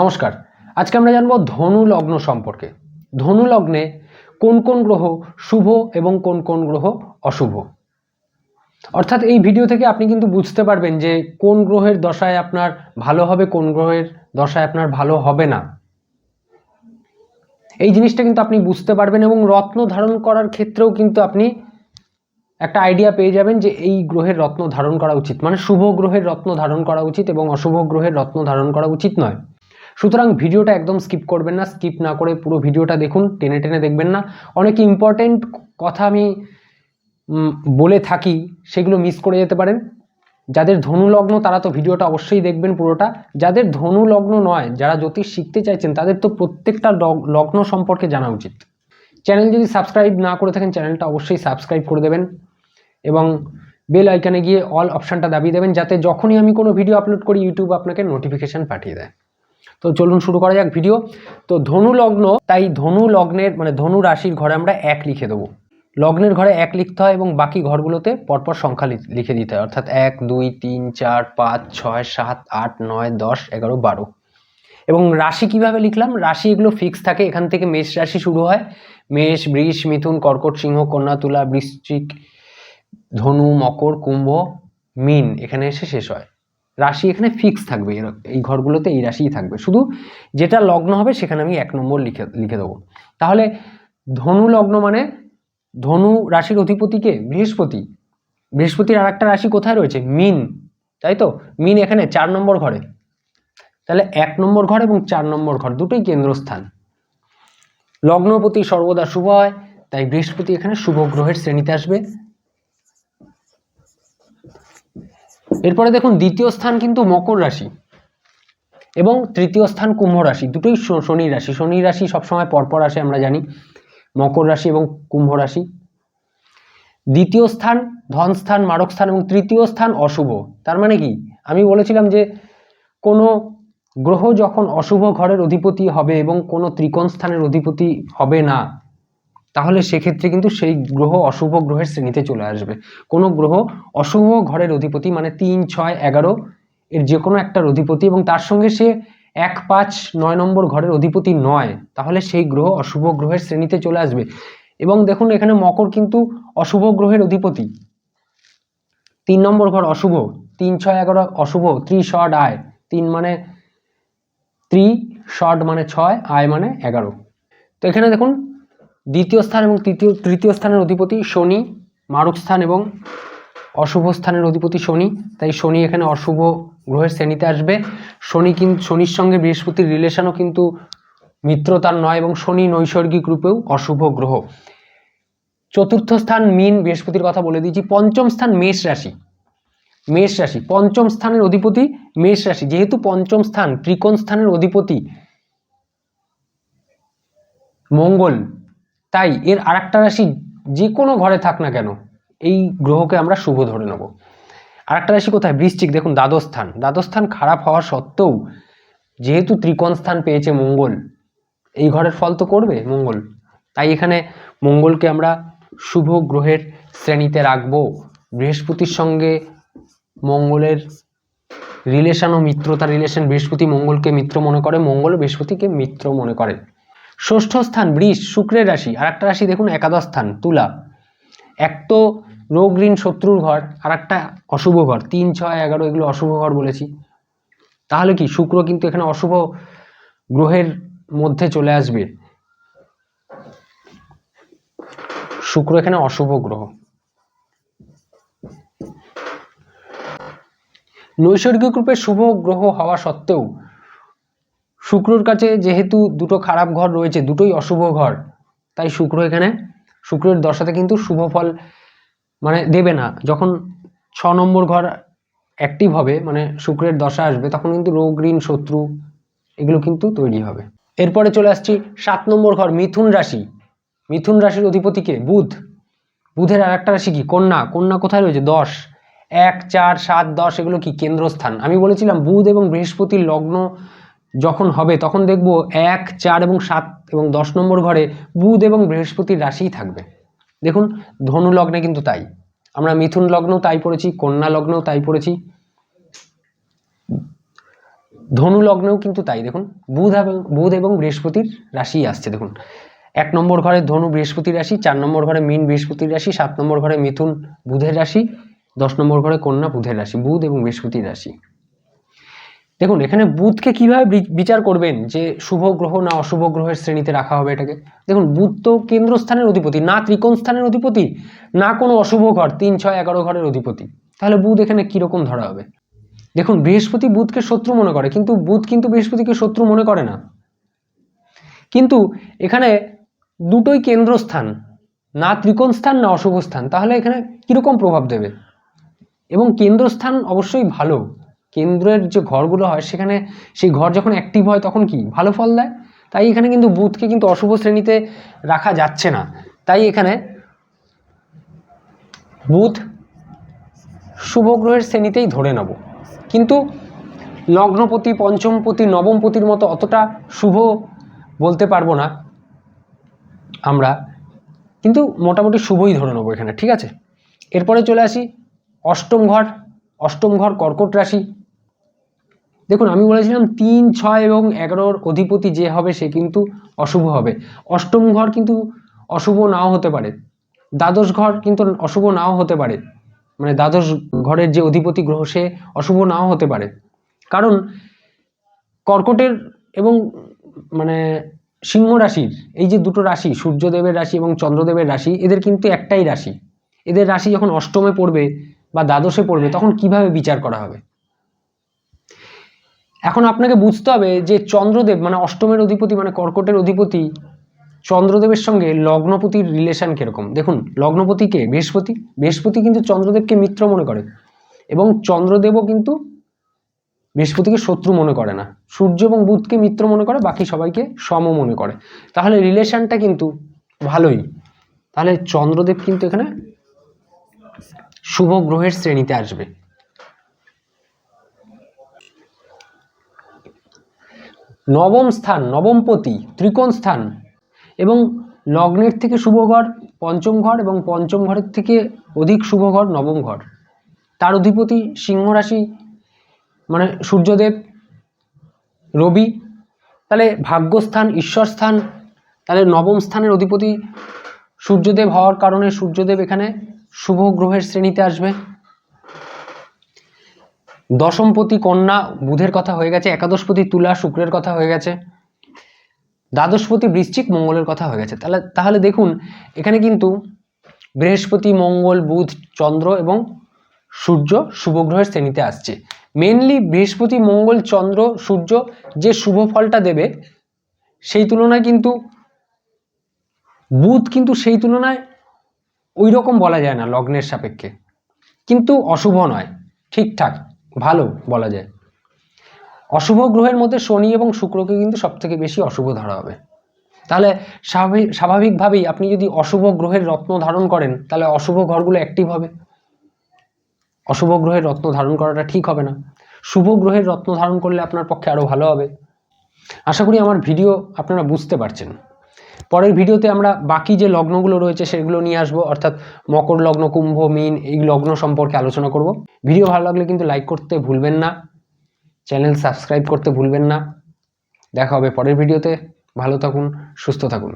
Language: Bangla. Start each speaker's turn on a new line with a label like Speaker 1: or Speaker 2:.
Speaker 1: নমস্কার আজকে আমরা জানবো ধনু লগ্ন সম্পর্কে ধনু লগ্নে কোন কোন গ্রহ শুভ এবং কোন কোন গ্রহ অশুভ অর্থাৎ এই ভিডিও থেকে আপনি কিন্তু বুঝতে পারবেন যে কোন গ্রহের দশায় আপনার ভালো হবে কোন গ্রহের দশায় আপনার ভালো হবে না এই জিনিসটা কিন্তু আপনি বুঝতে পারবেন এবং রত্ন ধারণ করার ক্ষেত্রেও কিন্তু আপনি একটা আইডিয়া পেয়ে যাবেন যে এই গ্রহের রত্ন ধারণ করা উচিত মানে শুভ গ্রহের রত্ন ধারণ করা উচিত এবং অশুভ গ্রহের রত্ন ধারণ করা উচিত নয় সুতরাং ভিডিওটা একদম স্কিপ করবেন না স্কিপ না করে পুরো ভিডিওটা দেখুন টেনে টেনে দেখবেন না অনেক ইম্পর্টেন্ট কথা আমি বলে থাকি সেগুলো মিস করে যেতে পারেন যাদের ধনুলগ্ন তারা তো ভিডিওটা অবশ্যই দেখবেন পুরোটা যাদের ধনুলগ্ন নয় যারা জ্যোতিষ শিখতে চাইছেন তাদের তো প্রত্যেকটা লগ্ন সম্পর্কে জানা উচিত চ্যানেল যদি সাবস্ক্রাইব না করে থাকেন চ্যানেলটা অবশ্যই সাবস্ক্রাইব করে দেবেন এবং বেল আইকানে গিয়ে অল অপশানটা দাবিয়ে দেবেন যাতে যখনই আমি কোনো ভিডিও আপলোড করি ইউটিউব আপনাকে নোটিফিকেশান পাঠিয়ে দেয় তো চলুন শুরু করা যাক ভিডিও তো ধনু লগ্ন তাই ধনু লগ্নের মানে ধনু রাশির ঘরে আমরা এক লিখে দেবো লগ্নের ঘরে এক লিখতে হয় এবং বাকি ঘরগুলোতে পরপর সংখ্যা লিখে দিতে হয় অর্থাৎ এক দুই তিন চার পাঁচ ছয় সাত আট নয় দশ এগারো বারো এবং রাশি কিভাবে লিখলাম রাশি এগুলো ফিক্স থাকে এখান থেকে মেষ রাশি শুরু হয় মেষ বৃষ মিথুন কর্কট সিংহ কন্যা তুলা বৃশ্চিক ধনু মকর কুম্ভ মিন এখানে এসে শেষ হয় রাশি এখানে ফিক্স থাকবে এই ঘরগুলোতে এই রাশিই থাকবে শুধু যেটা লগ্ন হবে সেখানে আমি এক নম্বর লিখে লিখে দেবো তাহলে ধনু লগ্ন মানে ধনু রাশির অধিপতিকে বৃহস্পতি বৃহস্পতির আর একটা রাশি কোথায় রয়েছে মিন তাই তো মিন এখানে চার নম্বর ঘরে তাহলে এক নম্বর ঘর এবং চার নম্বর ঘর দুটোই কেন্দ্রস্থান লগ্নপতি সর্বদা শুভ হয় তাই বৃহস্পতি এখানে শুভ গ্রহের শ্রেণীতে আসবে এরপরে দেখুন দ্বিতীয় স্থান কিন্তু মকর রাশি এবং তৃতীয় স্থান কুম্ভ রাশি দুটোই শনি রাশি শনি রাশি সবসময় পরপর আসে আমরা জানি মকর রাশি এবং কুম্ভ রাশি দ্বিতীয় স্থান ধন স্থান মারক স্থান এবং তৃতীয় স্থান অশুভ তার মানে কি আমি বলেছিলাম যে কোনো গ্রহ যখন অশুভ ঘরের অধিপতি হবে এবং কোনো ত্রিকোণ স্থানের অধিপতি হবে না তাহলে সেক্ষেত্রে কিন্তু সেই গ্রহ অশুভ গ্রহের শ্রেণীতে চলে আসবে কোনো গ্রহ অশুভ ঘরের অধিপতি মানে তিন ছয় এগারো এর যে কোনো একটার অধিপতি এবং তার সঙ্গে সে এক পাঁচ নয় নম্বর ঘরের অধিপতি নয় তাহলে সেই গ্রহ অশুভ গ্রহের শ্রেণীতে চলে আসবে এবং দেখুন এখানে মকর কিন্তু অশুভ গ্রহের অধিপতি তিন নম্বর ঘর অশুভ তিন ছয় এগারো অশুভ ত্রি শট আয় তিন মানে ত্রি শট মানে ছয় আয় মানে এগারো তো এখানে দেখুন দ্বিতীয় স্থান এবং তৃতীয় তৃতীয় স্থানের অধিপতি শনি মারক স্থান এবং অশুভ স্থানের অধিপতি শনি তাই শনি এখানে অশুভ গ্রহের শ্রেণীতে আসবে শনি কিন্তু শনির সঙ্গে বৃহস্পতির রিলেশনও কিন্তু মিত্রতার নয় এবং শনি নৈসর্গিক রূপেও অশুভ গ্রহ চতুর্থ স্থান মিন বৃহস্পতির কথা বলে দিয়েছি পঞ্চম স্থান মেষ রাশি মেষ রাশি পঞ্চম স্থানের অধিপতি মেষ রাশি যেহেতু পঞ্চম স্থান ত্রিকোণ স্থানের অধিপতি মঙ্গল তাই এর আরেকটা রাশি যে কোনো ঘরে থাক না কেন এই গ্রহকে আমরা শুভ ধরে নেব আর একটা রাশি কোথায় বৃশ্চিক দেখুন দ্বাদস্থান দ্বাদস্থান খারাপ হওয়া সত্ত্বেও যেহেতু ত্রিকোণ স্থান পেয়েছে মঙ্গল এই ঘরের ফল তো করবে মঙ্গল তাই এখানে মঙ্গলকে আমরা শুভ গ্রহের শ্রেণীতে রাখবো বৃহস্পতির সঙ্গে মঙ্গলের রিলেশন ও মিত্রতা রিলেশন বৃহস্পতি মঙ্গলকে মিত্র মনে করে মঙ্গল বৃহস্পতিকে মিত্র মনে করে ষষ্ঠ স্থান বৃষ শুক্রের রাশি আর একটা রাশি দেখুন একাদশ স্থান তুলা এক তো রোগ ঋণ শত্রুর ঘর আর একটা অশুভ ঘর তিন ছয় এগারো এগুলো অশুভ ঘর বলেছি তাহলে কি শুক্র কিন্তু এখানে অশুভ গ্রহের মধ্যে চলে আসবে শুক্র এখানে অশুভ গ্রহ নৈসর্গিক রূপে শুভ গ্রহ হওয়া সত্ত্বেও শুক্রর কাছে যেহেতু দুটো খারাপ ঘর রয়েছে দুটোই অশুভ ঘর তাই শুক্র এখানে শুক্রের দশাতে কিন্তু শুভ ফল মানে দেবে না যখন ছ নম্বর ঘর অ্যাক্টিভ হবে মানে শুক্রের দশা আসবে তখন কিন্তু রোগ ঋণ শত্রু এগুলো কিন্তু তৈরি হবে এরপরে চলে আসছি সাত নম্বর ঘর মিথুন রাশি মিথুন রাশির অধিপতিকে বুধ বুধের আর একটা রাশি কি কন্যা কন্যা কোথায় রয়েছে দশ এক চার সাত দশ এগুলো কি কেন্দ্রস্থান আমি বলেছিলাম বুধ এবং বৃহস্পতির লগ্ন যখন হবে তখন দেখব এক চার এবং সাত এবং দশ নম্বর ঘরে বুধ এবং বৃহস্পতির রাশিই থাকবে দেখুন ধনু লগ্নে কিন্তু তাই আমরা মিথুন লগ্নেও তাই পড়েছি কন্যা লগ্নেও তাই পড়েছি ধনু লগ্নেও কিন্তু তাই দেখুন বুধ এবং বুধ এবং বৃহস্পতির রাশি আসছে দেখুন এক নম্বর ঘরে ধনু বৃহস্পতির রাশি চার নম্বর ঘরে মিন বৃহস্পতির রাশি সাত নম্বর ঘরে মিথুন বুধের রাশি দশ নম্বর ঘরে কন্যা বুধের রাশি বুধ এবং বৃহস্পতির রাশি দেখুন এখানে বুধকে কিভাবে বিচার করবেন যে শুভ গ্রহ না অশুভ গ্রহের শ্রেণীতে রাখা হবে এটাকে দেখুন বুধ তো কেন্দ্রস্থানের অধিপতি না ত্রিকোণ স্থানের অধিপতি না কোনো অশুভ ঘর তিন ছয় এগারো ঘরের অধিপতি তাহলে বুধ এখানে কীরকম ধরা হবে দেখুন বৃহস্পতি বুধকে শত্রু মনে করে কিন্তু বুধ কিন্তু বৃহস্পতিকে শত্রু মনে করে না কিন্তু এখানে দুটোই কেন্দ্রস্থান না ত্রিকোণ স্থান না অশুভ স্থান তাহলে এখানে কীরকম প্রভাব দেবে এবং কেন্দ্রস্থান অবশ্যই ভালো কেন্দ্রের যে ঘরগুলো হয় সেখানে সেই ঘর যখন অ্যাক্টিভ হয় তখন কি ভালো ফল দেয় তাই এখানে কিন্তু বুধকে কিন্তু অশুভ শ্রেণীতে রাখা যাচ্ছে না তাই এখানে বুধ শুভ গ্রহের শ্রেণীতেই ধরে নেব কিন্তু লগ্নপতি পঞ্চমপতি নবমপতির মতো অতটা শুভ বলতে পারবো না আমরা কিন্তু মোটামুটি শুভই ধরে নেবো এখানে ঠিক আছে এরপরে চলে আসি অষ্টম ঘর অষ্টম ঘর কর্কট রাশি দেখুন আমি বলেছিলাম তিন ছয় এবং এগারোর অধিপতি যে হবে সে কিন্তু অশুভ হবে অষ্টম ঘর কিন্তু অশুভ নাও হতে পারে দ্বাদশ ঘর কিন্তু অশুভ নাও হতে পারে মানে দ্বাদশ ঘরের যে অধিপতি গ্রহ সে অশুভ নাও হতে পারে কারণ কর্কটের এবং মানে সিংহ রাশির এই যে দুটো রাশি সূর্যদেবের রাশি এবং চন্দ্রদেবের রাশি এদের কিন্তু একটাই রাশি এদের রাশি যখন অষ্টমে পড়বে বা দ্বাদশে পড়বে তখন কিভাবে বিচার করা হবে এখন আপনাকে বুঝতে হবে যে চন্দ্রদেব মানে অষ্টমের অধিপতি মানে কর্কটের অধিপতি চন্দ্রদেবের সঙ্গে লগ্নপতির রিলেশান কীরকম দেখুন লগ্নপতিকে বৃহস্পতি বৃহস্পতি কিন্তু চন্দ্রদেবকে মিত্র মনে করে এবং চন্দ্রদেবও কিন্তু বৃহস্পতিকে শত্রু মনে করে না সূর্য এবং বুধকে মিত্র মনে করে বাকি সবাইকে সম মনে করে তাহলে রিলেশানটা কিন্তু ভালোই তাহলে চন্দ্রদেব কিন্তু এখানে শুভ গ্রহের শ্রেণীতে আসবে নবম স্থান নবমপতি ত্রিকোণ স্থান এবং লগ্নের থেকে ঘর পঞ্চম ঘর এবং পঞ্চম ঘরের থেকে অধিক শুভঘর নবম ঘর তার অধিপতি সিংহ রাশি মানে সূর্যদেব রবি তাহলে ভাগ্যস্থান ঈশ্বরস্থান তাহলে নবম স্থানের অধিপতি সূর্যদেব হওয়ার কারণে সূর্যদেব এখানে শুভ গ্রহের শ্রেণীতে আসবে দশমপতি কন্যা বুধের কথা হয়ে গেছে একাদশপতি তুলা শুক্রের কথা হয়ে গেছে দ্বাদশপতি বৃশ্চিক মঙ্গলের কথা হয়ে গেছে তাহলে তাহলে দেখুন এখানে কিন্তু বৃহস্পতি মঙ্গল বুধ চন্দ্র এবং সূর্য শুভগ্রহের শ্রেণীতে আসছে মেনলি বৃহস্পতি মঙ্গল চন্দ্র সূর্য যে শুভ ফলটা দেবে সেই তুলনায় কিন্তু বুধ কিন্তু সেই তুলনায় ওই রকম বলা যায় না লগ্নের সাপেক্ষে কিন্তু অশুভ নয় ঠিকঠাক ভালো বলা যায় অশুভ গ্রহের মধ্যে শনি এবং শুক্রকে কিন্তু সবথেকে বেশি অশুভ ধরা হবে তাহলে স্বাভাবিক স্বাভাবিকভাবেই আপনি যদি অশুভ গ্রহের রত্ন ধারণ করেন তাহলে অশুভ ঘরগুলো অ্যাক্টিভ হবে অশুভ গ্রহের রত্ন ধারণ করাটা ঠিক হবে না শুভ গ্রহের রত্ন ধারণ করলে আপনার পক্ষে আরও ভালো হবে আশা করি আমার ভিডিও আপনারা বুঝতে পারছেন পরের ভিডিওতে আমরা বাকি যে লগ্নগুলো রয়েছে সেগুলো নিয়ে আসবো অর্থাৎ মকর লগ্ন কুম্ভ মিন এই লগ্ন সম্পর্কে আলোচনা করব ভিডিও ভালো লাগলে কিন্তু লাইক করতে ভুলবেন না চ্যানেল সাবস্ক্রাইব করতে ভুলবেন না দেখা হবে পরের ভিডিওতে ভালো থাকুন সুস্থ থাকুন